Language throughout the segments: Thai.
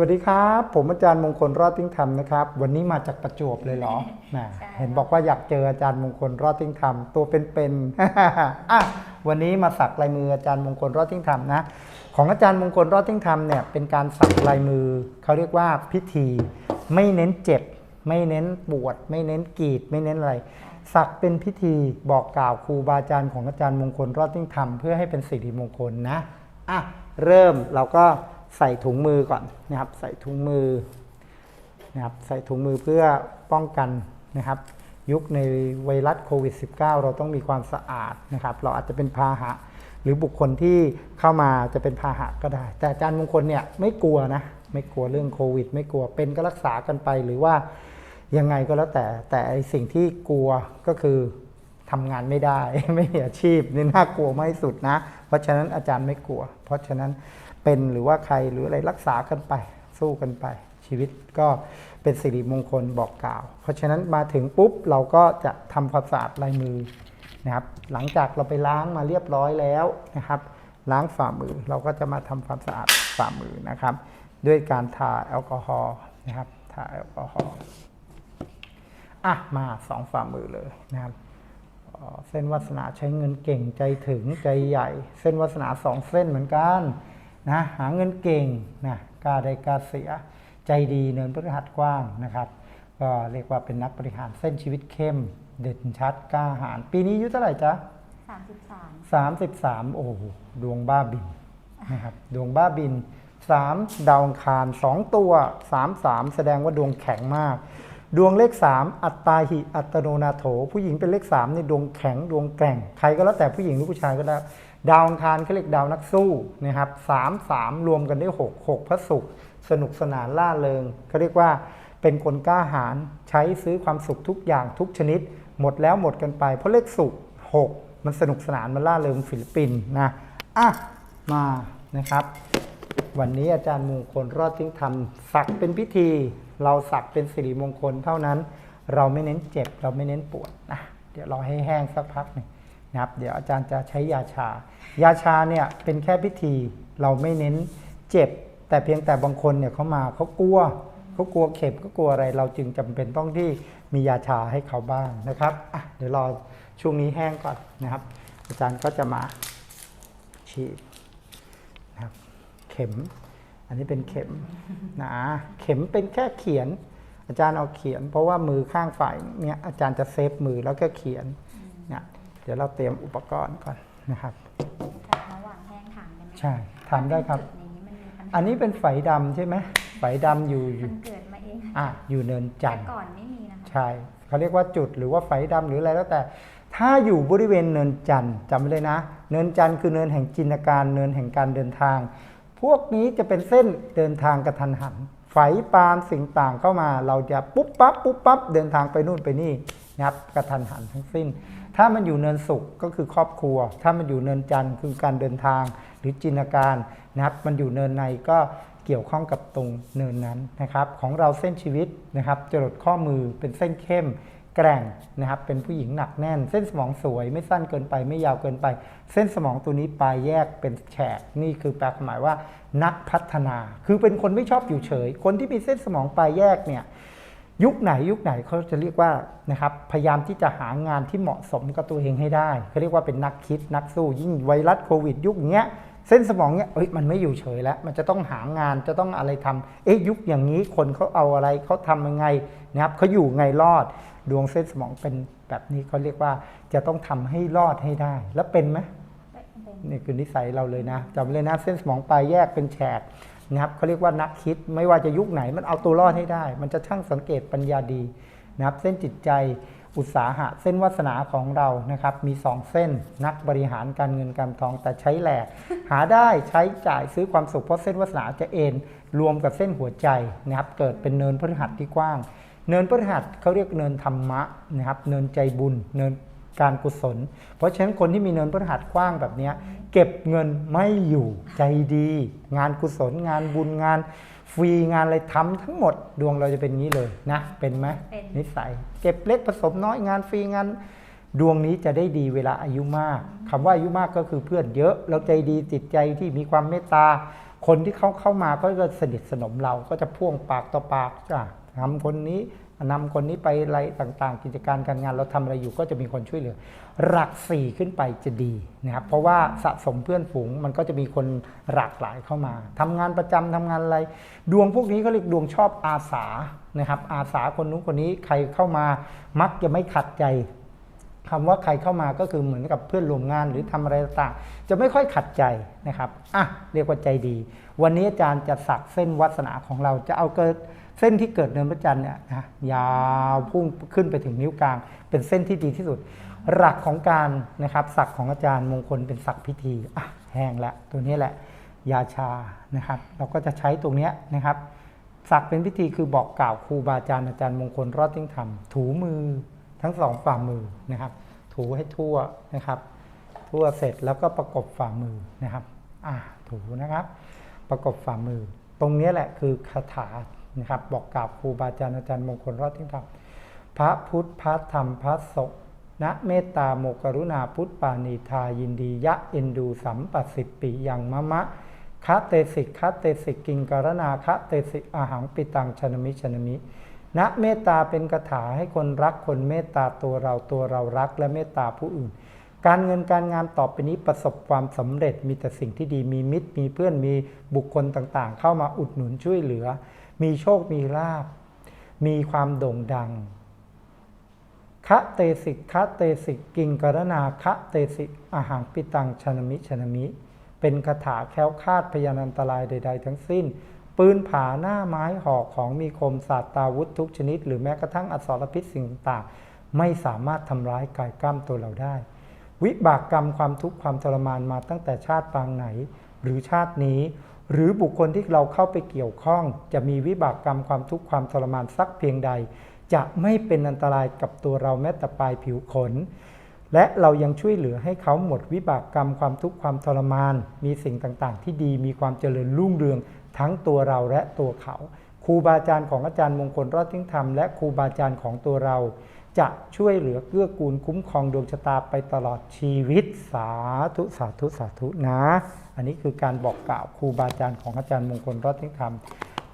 วัสดีครับ ผมอาจารย์มงคลรอดติ้งธรรมนะครับ วันนี้มาจากประจวบเลยเหรอนะใช่เห็นบอกว่าอยากเจออาจารย์มงคลรอดติ้งธรรมตัวเป็นๆอะวันนี้มาสักลายมืออาจารย์มงคลรอดติ้งธรรมนะ ของอาจารย์มงคลรอดติ้งธรรมเนี่ยเป็นการสักลายมือเขาเรียกว่าพิธี ไม่เน้นเจ็บ ไม่เน้นปวด ไม่เน้นกรีด ไม่เน้นอะไร สักเป็นพิธีบอกกล่าวครูบาอาจารย์ของอาจารย์มงคลรอดติ้งธรรมเพื่อให้เป็นสิริมงคลนะอะเริ่มเราก็ ใส่ถุงมือก่อนนะครับ ใส่ถุงมือนะครับ ใส่ถุงมือเพื่อป้องกันนะครับ ยุคในไวรัสโควิด -19 เราต้องมีความสะอาดนะครับ เราอาจจะเป็นพาหะ หรือบุคคลที่เข้ามาจะเป็นพาหะก็ได้ แต่อาจารย์มงคลเนี่ยไม่กลัวนะ ไม่กลัวเรื่องโควิด ไม่กลัวเป็นก็รักษากันไปหรือว่ายังไงก็แล้วแต่ แต่ไอสิ่งที่กลัวก็คือทำงานไม่ได้ไม่มีอาชีพนี่น่ากลัวมากที่สุดนะ เพราะฉะนั้นอาจารย์ไม่กลัว เพราะฉะนั้น เป็นหรือว่าใครหรืออะไรรักษากันไป สู้กันไป ชีวิตก็เป็นสิริมงคลบอกกล่าว เพราะฉะนั้นมาถึงปุ๊บเราก็จะทำความสะอาดลายมือนะครับ หลังจากเราไปล้างมาเรียบร้อยแล้วนะครับ ล้างฝ่ามือเราก็จะมาทำความสะอาดฝ่ามือนะครับ ด้วยการทาแอลกอฮอล์นะครับทาแอลกอฮอล์อะมาสองฝ่ามือเลยนะครับเส้นวาสนาใช้เงินเก่งใจถึงใจใหญ่ เส้นวาสนาสองเส้นเหมือนกัน นะหาเงินเก่งนะกล้าได้กล้าเสียใจดีเนินพฤหัสกว้างนะครับก็เรียกว่าเป็นนักบริหารเส้นชีวิตเข้ม เด่นชัดกล้าหาญปีนี้อายุเท่าไหร่จ๊ะสามสิบสาม33 โอ้โหดวงบ้าบินนะครับดวงบ้าบิน 3 ดาวอังคาร 2 ตัว 3 3 แสดงว่าดวงแข็งมาก ดวงเลข 3 อัตตาหิอัตโนนาโถ ผู้หญิงเป็นเลข3ในดวงแข็งดวงแกร่ง ใครก็แล้วแต่ผู้หญิงหรือผู้ชายก็ได้ ดาวอังคารเขาเรียกดาวนักสู้นะครับ3 3รวมกันได้6 6พระศุกร์สนุกสนานล่าเริงเขาเรียกว่าเป็นคนกล้าหาญใช้ซื้อความสุขทุกอย่างทุกชนิด หมดแล้วหมดกันไป เพราะเลขสุขหกมันสนุกสนานมันล่าเริงศิลิปปินส์นะอะมานะครับ วันนี้อาจารย์มงคลรอดทิ้งทำสักเป็นพิธี เราสักเป็นสิริมงคลเท่านั้น เราไม่เน้นเจ็บเราไม่เน้นปวดนะเดี๋ยวรอให้แห้งสักพักหนึ่ง นะครับ เดี๋ยวอาจารย์จะใช้ยาชา ยาชาเนี่ยเป็นแค่พิธีเราไม่เน้นเจ็บ แต่เพียงแต่บางคนเนี่ยเขามาเขากลัวเขากลัวเข็บเขากลัวอะไร เราจึงจำเป็นต้องที่มียาชาให้เขาบ้างนะครับอะเดี๋ยวรอช่วงนี้แห้งก่อนนะครับ อาจารย์ก็จะมาฉีดนะครับเข็ม อันนี้เป็นเข็มนะเข็มเป็นแค่เขียน อาจารย์เอาเขียน เพราะว่ามือข้างฝ่ายเนี่ยอาจารย์จะเซฟมือแล้วก็เขียนเนี่ย เดี๋ยวเราเตรียมอุปกรณ์ก่อนนะครับแต่ระหว่างแห้งถามได้ไหมใช่ถามได้ครับจุนี้มันมีปัญหาอันนี้เป็นไฝดำใช่ไหมไฝดำอยู่อยู่มันเกิดมาเองอะอยู่เนินจันทร์แต่ก่อนไม่มีนะคะใช่เขาเรียกว่าจุดหรือว่าไฟดำหรืออะไรแล้วแต่ ถ้าอยู่บริเวณเนินจันทร์จำไว้เลยนะ เนินจันทร์คือเนินแห่งจินตนาการเนินแห่งการเดินทาง พวกนี้จะเป็นเส้นเดินทางกระทันหันไฟปานสิ่งต่างเข้ามา เราจะปุ๊บปั๊บปุ๊บปั๊บเดินทางไปนู่นไปนี่ นะครับกระทันหันทั้งสิ้น ถ้ามันอยู่เนินสุขก็คือครอบครัว ถ้ามันอยู่เนินจันทร์คือการเดินทางหรือจินตนาการนะครับ มันอยู่เนินในก็เกี่ยวข้องกับตรงเนินนั้นนะครับ ของเราเส้นชีวิตนะครับจรดข้อมือเป็นเส้นเข้มแกร่งนะครับ เป็นผู้หญิงหนักแน่น เส้นสมองสวยไม่สั้นเกินไปไม่ยาวเกินไป เส้นสมองตัวนี้ปลายแยกเป็นแฉกนี่คือแปลความหมายว่า นักพัฒนา คือเป็นคนไม่ชอบอยู่เฉย คนที่มีเส้นสมองปลายแยกเนี่ย ยุคไหนยุคไหนเขาจะเรียกว่านะครับพยายามที่จะหางานที่เหมาะสมกับตัวเองให้ได้เขาเรียกว่าเป็นนักคิดนักสู้ยิ่งไวรัสโควิด ยุคเนี้ยเส้นสมองเนี้ยเอ้ยมันไม่อยู่เฉยแล้ว มันจะต้องหางานจะต้องอะไรทำเอ๊ะยุคอย่างนี้คนเขาเอาอะไรเขาทำยังไงนะครับเขาอยู่ไงรอด ดวงเส้นสมองเป็นแบบนี้เขาเรียกว่าจะต้องทำให้รอดให้ได้ แล้วเป็นไหมเป็นนี่คือนิสัยเราเลยนะจำเลยนะเส้นสมองปลายแยกเป็นแฉก นะครับเขาเรียกว่านักคิดไม่ว่าจะยุคไหนมันเอาตัวรอดให้ได้ มันจะช่างสังเกตปัญญาดีนะครับเส้นจิตใจอุตสาหะเส้นวาสนาของเรานะครับมีสองเส้นนักบริหารการเงินการทองแต่ใช้แหลก หาได้ใช้จ่ายซื้อความสุขเพราะเส้นวาสนาจะเอ็นรวมกับเส้นหัวใจนะครับเกิดเป็นเนินพฤหัสที่กว้าง เนินพฤหัสเขาเรียกเนินธรรมะนะครับเนินใจบุญเนินการกุศล เพราะฉะนั้นคนที่มีเนินพฤหัสกว้างแบบนี้ เก็บเงินไม่อยู่ใจดี งานกุศลงานบุญงาน ฟรีงานอะไรทำทั้งหมดดวงเราจะเป็นงี้เลยนะ เป็นไหมเป็น นิสัย เก็บเล็กผสมน้อยงานฟรีงาน ดวงนี้จะได้ดีเวลาอายุมากคำว่าอายุมากก็คือเพื่อนเยอะ เราใจดีจิตใจที่มีความเมตตา คนที่เขาเข้ามาก็จะสนิทสนมเราก็จะพ่วงปากต่อปากอะทำคนนี้ นำคนนี้ไปอะไรต่างๆ กิจการการงานเราทำอะไรอยู่ก็จะมีคนช่วยเหลือ หลักสี่ขึ้นไปจะดีนะครับเพราะว่าสะสมเพื่อนฝูงมันก็จะมีคนหลากหลายเข้ามาทำงานประจำทำงานอะไร ดวงพวกนี้เขาเรียกดวงชอบอาสานะครับอาสาคนนู้นคนนี้ใครเข้ามามักจะไม่ขัดใจคำว่าใครเข้ามาก็คือเหมือนกับเพื่อนร่วมงานหรือทำอะไรต่างๆจะไม่ค่อยขัดใจนะครับอะเรียกว่าใจดี วันนี้อาจารย์จะสักเส้นวัสนาของเราจะเอาเกิด เส้นที่เกิดเนินพระจันทร์เนี่ยนะยาวพุ่งขึ้นไปถึงนิ้วกลาง เป็นเส้นที่ดีที่สุด หลักของการนะครับสักของอาจารย์มงคลเป็นสักพิธีอะแห้งแล้วตัวนี้แหละ ยาชานะครับ เราก็จะใช้ตรงนี้นะครับสักเป็นพิธีคือบอกกล่าวครูบาอาจารย์อาจารย์มงคลรอดทิ้งธรรมถูมือทั้งสองฝ่ามือนะครับ ถูให้ทั่วนะครับ ทั่วเสร็จแล้วก็ประกบฝ่ามือนะครับอ่าถูนะครับ ประกบฝ่ามือ ตรงนี้แหละคือคาถา นะครับบอกกล่าวครูบาอาจารย์อาจารย์มงคลรอดทิ้งธรรมพระพุทธพระธรรมพระสงฆ์นะเมตตาโมกรุณาพุทธปานีทายินดียะเอ็นดูสัมปัสสิปียังมะมะคะเตสิกคะเตสิกกิงกรนาคะเตสิกอาหังปิตังชนมิชนมิณเมตตาเป็นคาถาให้คนรักคนเมตตาตัวเราตัวเรารักและเมตตาผู้อื่น การเงินการงานต่อไปนี้ประสบความสำเร็จมีแต่สิ่งที่ดีมีมิตรมีเพื่อนมีบุคคลต่างๆ เข้ามาอุดหนุนช่วยเหลือ มีโชคมีลาบ มีความโด่งดังคะเตสิกคะเตสิกกิงกรณาคะเตสิกอาหังปิตังชนมิชนมิ เป็นคาถาแคล้วคลาดพยานันตรายใด ๆ ทั้งสิ้น ปืนผาหน้าไม้หอกของมีคมศาสตราวุธทุกชนิด หรือแม้กระทั่งอสรพิษสิ่งต่างๆไม่สามารถทำร้ายกายกล้ามตัวเราได้ วิบากกรรมความทุกข์ความทรมานมาตั้งแต่ชาติปางไหน หรือชาตินี้ หรือบุคคลที่เราเข้าไปเกี่ยวข้อง จะมีวิบากกรรมความทุกข์ความทรมานสักเพียงใด จะไม่เป็นอันตรายกับตัวเราแม้แต่ปลายผิวขน และเรายังช่วยเหลือให้เขาหมดวิบากกรรมความทุกข์ความทรมาน มีสิ่งต่างๆ ที่ดีมีความเจริญรุ่งเรืองทั้งตัวเราและตัวเขา ครูบาอาจารย์ของอาจารย์มงคลรอดทิ้งธรรมและครูบาอาจารย์ของตัวเรา จะช่วยเหลือเกื้อกูลคุ้มครองดวงชะตาไปตลอดชีวิตสาธุสาธุสาธุนะ อันนี้คือการบอกกล่าวครูบาอาจารย์ของอาจารย์มงคลรอดทิ้งธรรม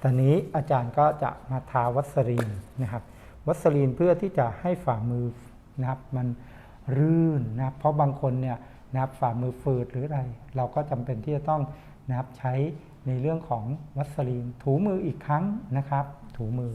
ตอนนี้อาจารย์ก็จะมาทาวัสลีนนะครับวัสลีนเพื่อที่จะให้ฝ่ามือนะครับมันรื่นนะเพราะบางคนเนี่ยนะครับฝ่ามือฝืดหรืออะไร เราก็จำเป็นที่จะต้องนะครับใช้ในเรื่องของวัสลีนถูมืออีกครั้งนะครับ ถูมือ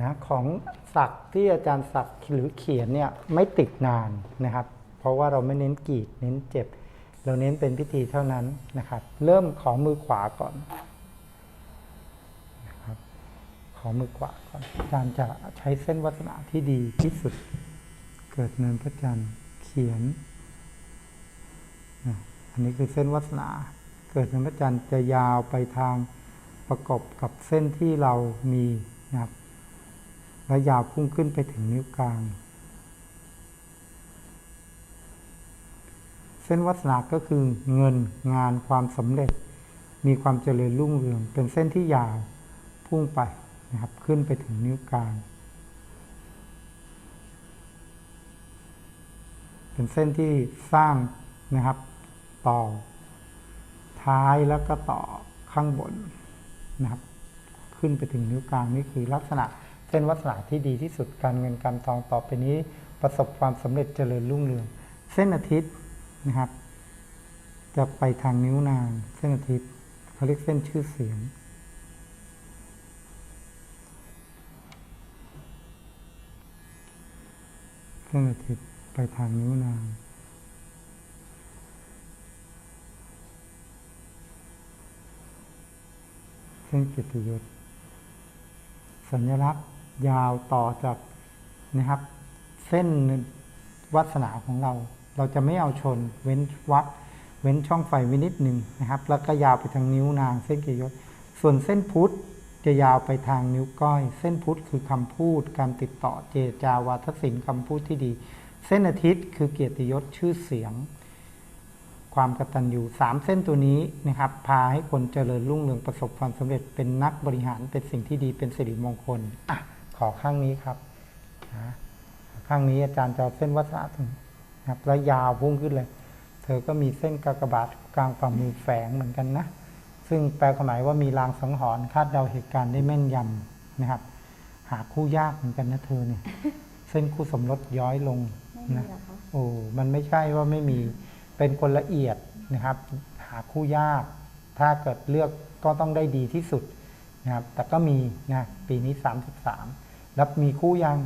นะของสักที่อาจารย์สักหรือเขียนเนี่ยไม่ติดนานนะครับ เพราะว่าเราไม่เน้นกรีดเน้นเจ็บ เราเน้นเป็นพิธีเท่านั้นนะครับ เริ่มของมือขวาก่อนนะครับของมือขวาก่อน อาจารย์จะใช้เส้นวัสนาที่ดีที่สุด เกิดเนินพระจันทร์เขียนอันนี้คือเส้นวัสนา เกิดเนินพระจันทร์จะยาวไปทางประกบกับเส้นที่เรามีนะครับ และยาวพุ่งขึ้นไปถึงนิ้วกลาง เส้นวัสนาก็คือเงินงานความสำเร็จ มีความเจริญรุ่งเรือง เป็นเส้นที่ยาวพุ่งไปนะครับขึ้นไปถึงนิ้วกลาง เป็นเส้นที่สร้างนะครับต่อ ท้ายแล้วก็ต่อข้างบนนะครับ ขึ้นไปถึงนิ้วกลางนี่คือลักษณะ เส้นวัสนาที่ดีที่สุดการเงินการทองต่อไปนี้ ประสบความสำเร็จเจริญรุ่งเรือง เส้นอาทิตย์นะครับ จะไปทางนิ้วนาง เส้นอาทิตย์เขาเรียกเส้นชื่อเสียง เส้นอาทิตย์ไปทางนิ้วนางเส้นกิตติยศสัญลักษณ์ ยาวต่อจากนะครับ เส้นวัสนาของเรา เราจะไม่เอาชนเว้นวักเว้นช่องไฟไว้นิดหนึ่งนะครับ แล้วก็ยาวไปทางนิ้วนางเส้นกิตติยศส่วนเส้นพุทธจะยาวไปทางนิ้วก้อย เส้นพุทธคือคำพูด การติดต่อเจจาวาทศิลป์คำพูดที่ดี เส้นอาทิตย์คือเกียรติยศชื่อเสียง ความกตัญญูสามเส้นตัวนี้นะครับ พาให้คนเจริญรุ่งเรืองประสบความสำเร็จเป็นนักบริหารเป็นสิ่งที่ดีเป็นสิริมงคลอะ ขอข้างนี้ครับนะข้างนี้อาจารย์จะเอาเส้นวัสดุนะครับแล้วยาวพุ่งขึ้นเลย เธอก็มีเส้นกากบาทกลางฝ่ามือแฝงเหมือนกันนะ ซึ่งแปลความหมายว่ามีลางสังหรณ์คาดเดาเหตุการณ์ได้แม่นยำนะครับ หาคู่ยากเหมือนกันนะเธอเนี่ย เส้นคู่สมรสย้อยลงไม่มีนะเหรอคะโอ้มันไม่ใช่ว่าไม่มีเป็นคนละเอียดนะครับ หาคู่ยาก ถ้าเกิดเลือกก็ต้องได้ดีที่สุดนะครับ แต่ก็มีนะปีนี้ 33 แล้วมีคู่ยัง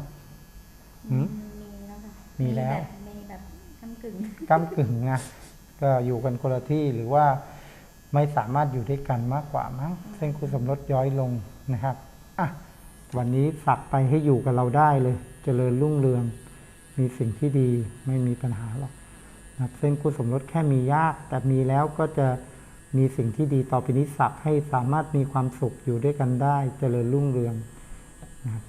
หืมมีแล้วค่ะมีแล้วบบมีแบบกำกึ่งก้ากึ่งนะก็อยู่กันคนละที่หรือว่าไม่สามารถอยู่ด้วยกันมากกว่ามั้งเส้นคู่สมรสย้อยลงนะครับอะวันนี้ฝากไปให้อยู่กับเราได้เลยเจริญรุ่งเรือง มีสิ่งที่ดีไม่มีปัญหาหรอกนะครับเส้นคู่สมรสแค่มียาก แต่มีแล้วก็จะมีสิ่งที่ดีต่อไปนี้สักให้สามารถมีความสุขอยู่ด้วยกันได้เจริญรุ่งเรืองนะครับ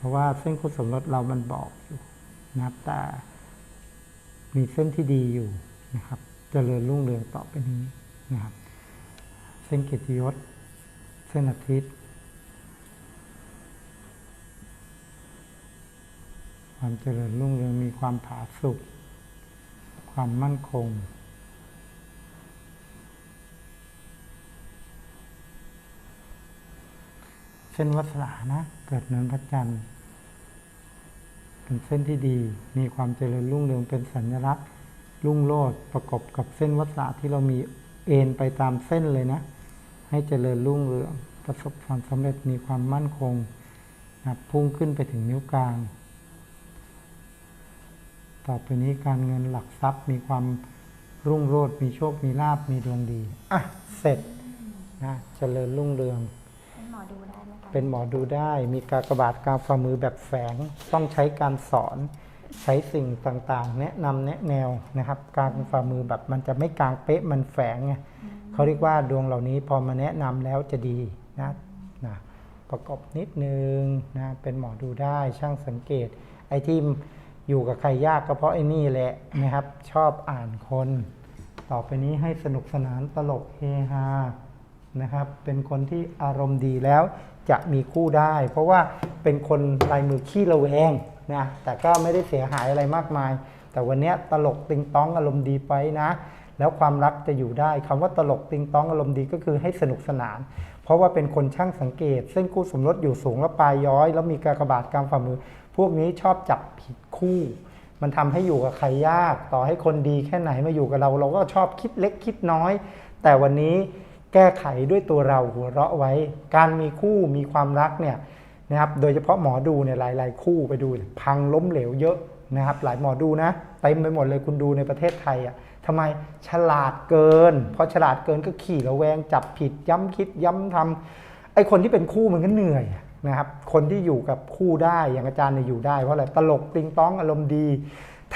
เพราะว่าเส้นคู่สมรสเรามันบอกอยู่นะครับแต่มีเส้นที่ดีอยู่นะครับเจริญรุ่งเรืองต่อไปนี้นะครับ เส้นเกียรติยศ เส้นอาทิตย์ ความเจริญรุ่งเรืองมีความผาสุกความมั่นคง ส้นวัสนานะ เกิดเนินพระจันทร์เป็นเส้นที่ดี มีความเจริญรุ่งเรืองเป็นสัญลักษณ์รุ่งโรจน์ประกอบกับเส้นวัสนาที่เรามีเอ็นไปตามเส้นเลยนะ ให้เจริญรุ่งเรืองประสบความสำเร็จมีความมั่นคงนะพุ่งขึ้นไปถึงนิ้วกลาง ต่อไปนี้การเงินหลักทรัพย์มีความรุ่งโรจน์มีโชค มีลาบมีดวงดี อะ เสร็จนะ เจริญรุ่งเรือง หมอดูได้ไหมคะเป็นหมอดูได้ มีกากบาทกลางฝ่ามือแบบแฝง ต้องใช้การสอน ใช้สิ่งต่างๆ แนะนำแนะแนวนะครับกลางฝ่ามือแบบมันจะไม่กลางเป๊ะมันแฝงไงเขาเรียกว่าดวงเหล่านี้พอมาแนะนำแล้วจะดีนะนะประกอบนิดนึงนะเป็นหมอดูได้ช่างสังเกต ไอ้ที่อยู่กับใครยากก็เพราะไอ้นี่แหละนะครับ ชอบอ่านคน ต่อไปนี้ให้สนุกสนานตลกเฮฮา นะครับ เป็นคนที่อารมณ์ดีแล้วจะมีคู่ได้ เพราะว่าเป็นคนลายมือขี้ระแวงนะแต่ก็ไม่ได้เสียหายอะไรมากมาย แต่วันนี้ตลกติงต้องอารมณ์ดีไปนะ แล้วความรักจะอยู่ได้คำว่าตลกติงต้องอารมณ์ดีก็คือให้สนุกสนาน เพราะว่าเป็นคนช่างสังเกต เส้นคู่สมรสอยู่สูงแล้วปลายย้อย แล้วมีกากบาทกลางฝ่ามือ พวกนี้ชอบจับผิดคู่ มันทำให้อยู่กับใครยาก ต่อให้คนดีแค่ไหนมาอยู่กับเรา เราก็ชอบคิดเล็กคิดน้อย แต่วันนี้ แก้ไขด้วยตัวเราหัวเราะไว้ การมีคู่มีความรักเนี่ยนะครับโดยเฉพาะหมอดูเนี่ยหลาย ๆ คู่ไปดูพังล้มเหลวเยอะนะครับหลายหมอดูนะเต็มไปหมดเลยคุณดูในประเทศไทยอะทำไมฉลาดเกินพอฉลาดเกินก็ขี่ระแวงจับผิดย้ำคิดย้ำทำไอคนที่เป็นคู่มันก็เหนื่อยนะครับคนที่อยู่กับคู่ได้อย่างอาจารย์เนี่ยอยู่ได้เพราะอะไรตลกติงต้องอารมณ์ดี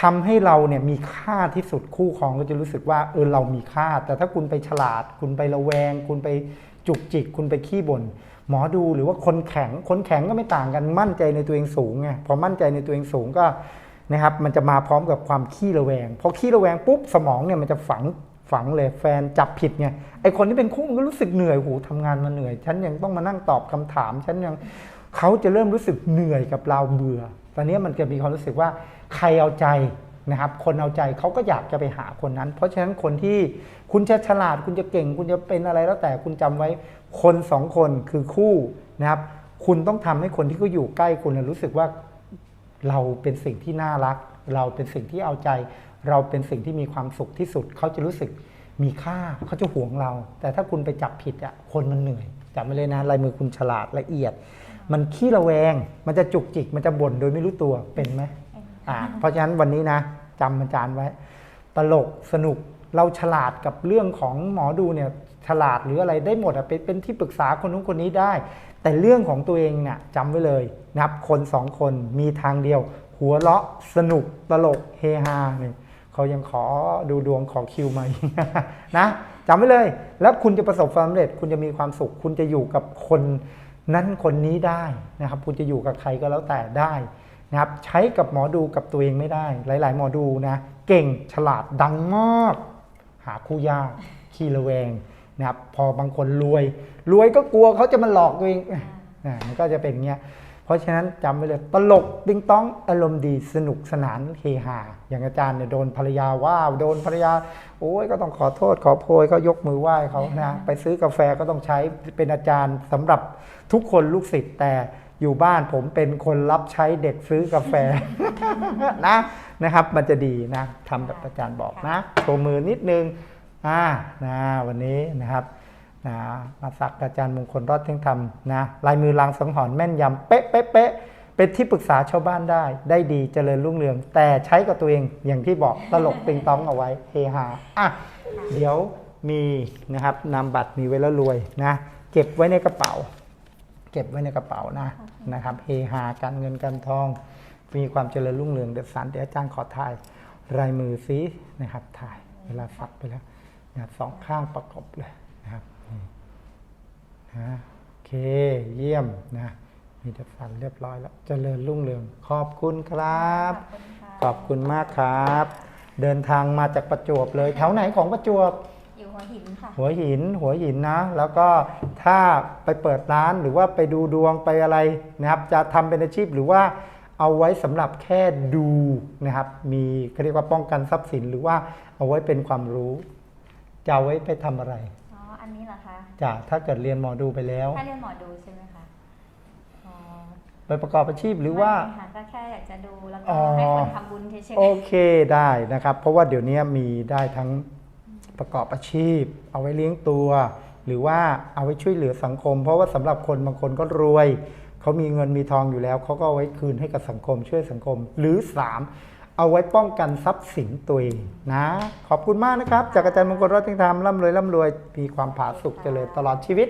ทำให้เราเนี่ยมีค่าที่สุดคู่ครองก็จะรู้สึกว่าเออเรามีค่า แต่ถ้าคุณไปฉลาด คุณไประแวง คุณไปจุกจิก คุณไปขี้บ่นหมอดูหรือว่าคนแข็ง คนแข็งก็ไม่ต่างกันมั่นใจในตัวเองสูงไงพอมั่นใจในตัวเองสูงก็นะครับมันจะมาพร้อมกับความขี้ระแวงพอขี้ระแวงปุ๊บสมองเนี่ยมันจะฝังฝังเลยแฟนจับผิดไงไอคนที่เป็นคู่มันก็รู้สึกเหนื่อยโหทำงานมาเหนื่อย ฉันยังต้องมานั่งตอบคำถามฉันยังเขาจะเริ่มรู้สึกเหนื่อยกับเราเบื่อ ตอนนี้มันจะมีความรู้สึกว่าใครเอาใจนะครับ คนเอาใจเขาก็อยากจะไปหาคนนั้น เพราะฉะนั้นคนที่คุณจะฉลาดคุณจะเก่ง คุณจะเป็นอะไรแล้วแต่คุณจำไว้คนสองคนคือคู่นะครับ คุณต้องทำให้คนที่เขาอยู่ใกล้คุณรู้สึกว่าเราเป็นสิ่งที่น่ารัก เราเป็นสิ่งที่เอาใจ เราเป็นสิ่งที่มีความสุขที่สุด เขาจะรู้สึกมีค่าเขาจะห่วงเรา แต่ถ้าคุณไปจับผิดอะคนมันเหนื่อยจำไว้เลยนะลายมือคุณฉลาดละเอียด มันขี้ระแวง มันจะจุกจิก มันจะบ่นโดยไม่รู้ตัวเป็นไหมเป็นอ่าเพราะฉะนั้นวันนี้นะจำอาจารย์ไว้ ตลกสนุกเราฉลาดกับเรื่องของหมอดูเนี่ยฉลาดหรืออะไรได้หมดอะเป็นเป็นที่ปรึกษาคนนู้นคนนี้ได้ แต่เรื่องของตัวเองเนี่ยจำไว้เลยนะครับคนสองคนมีทางเดียว หัวเราะสนุกตลกเฮฮาเนี่ยเขายังขอดูดวงขอคิวมาอีกนะจำไว้เลย แล้วคุณจะประสบความสำเร็จ คุณจะมีความสุข คุณจะอยู่กับคน นั้นคนนี้ได้นะครับ คุณจะอยู่กับใครก็แล้วแต่ได้นะครับ ใช้กับหมอดูกับตัวเองไม่ได้ หลาย ๆ หมอดูนะเก่งฉลาดดังมาก หาคู่ยากขี้ระแวงนะครับ พอบางคนรวย รวยก็กลัวเขาจะมาหลอกตัวเองนะมันก็จะเป็นเงี้ย เพราะฉะนั้นจำไว้เลยตลกติงต้องอารมณ์ดีสนุกสนานเฮฮาอย่างอาจารย์เนี่ยโดนภรรยาว่าโดนภรรยา โอ้ยก็ต้องขอโทษขอโพยก็ยกมือไหว้เขานะไปซื้อกาแฟก็ต้องใช้เป็นอาจารย์สำหรับทุกคนลูกศิษย์แต่อยู่บ้านผมเป็นคนรับใช้เด็กซื้อกาแฟนะนะครับ มันจะดีนะทำแบบอาจารย์บอกนะโชว์มือนิดนึงอ่านะวันนี้นะครับ นะมาสักอาจารย์มงคลรอดเที่ยงธรรมนะลายมือลางสังหรณ์แม่นยำเป๊ะเป๊ะเป๊ะเป็นที่ปรึกษาชาวบ้านได้ ได้ดีเจริญรุ่งเรือง แต่ใช้กับตัวเองอย่างที่บอกตลกติงต้องเอาไว้เฮฮาอะเดี๋ยวมีนะครับนามบัตรมีไว้แล้วรวยนะ เก็บไว้ในกระเป๋า เก็บไว้ในกระเป๋านะนะครับเฮฮาการเงินการทอง มีความเจริญรุ่งเรืองเดี๋ยวสารเดี๋ยวอาจารย์ขอถ่ายลายมือซินะครับถ่ายเวลาสักไปแล้วสองข้างประกบเลย นะครับนี่นะโอเค เยี่ยมนะ มีแต่ฟันเรียบร้อยแล้วเจริญรุ่งเรือง ขอบคุณครับขอบคุณค่ะขอบคุณมากครับ เดินทางมาจากประจวบเลย แถวไหนของประจวบ อยู่หัวหินค่ะ หัวหิน หัวหินนะ แล้วก็ถ้าไปเปิดร้านหรือว่าไปดูดวงไปอะไรนะครับ จะทำเป็นอาชีพหรือว่าเอาไว้สำหรับแค่ดูนะครับ มีเขาเรียกว่าป้องกันทรัพย์สินหรือว่าเอาไว้เป็นความรู้ จะเอาไว้ไปทำอะไร คะจะถ้าเกิดเรียนหมอดูไปแล้ว ถ้าเรียนหมอดูใช่ไหมคะอ๋อไปประกอบอาชีพหรือว่า ไม่ค่ะก็แค่อยากจะดูแล้วอ๋ก็อให้คนทำบุญเฉยโอเคได้นะครับ เพราะว่าเดี๋ยวนี้มีได้ทั้งประกอบอาชีพ เอาไว้เลี้ยงตัว หรือว่าเอาไว้ช่วยเหลือสังคม เพราะว่าสำหรับคนบางคนก็รวย เขามีเงินมีทองอยู่แล้ว เขาก็เอาไว้คืนให้กับสังคมช่วยสังคม หรือ3 เอาไว้ป้องกันทรัพย์สินตัวเองนะ ขอบคุณมากนะครับ จากอาจารย์มงคลรัตน์ธรรมร่ำรวยร่ำรวยมีความผาสุกเจริญตลอดชีวิต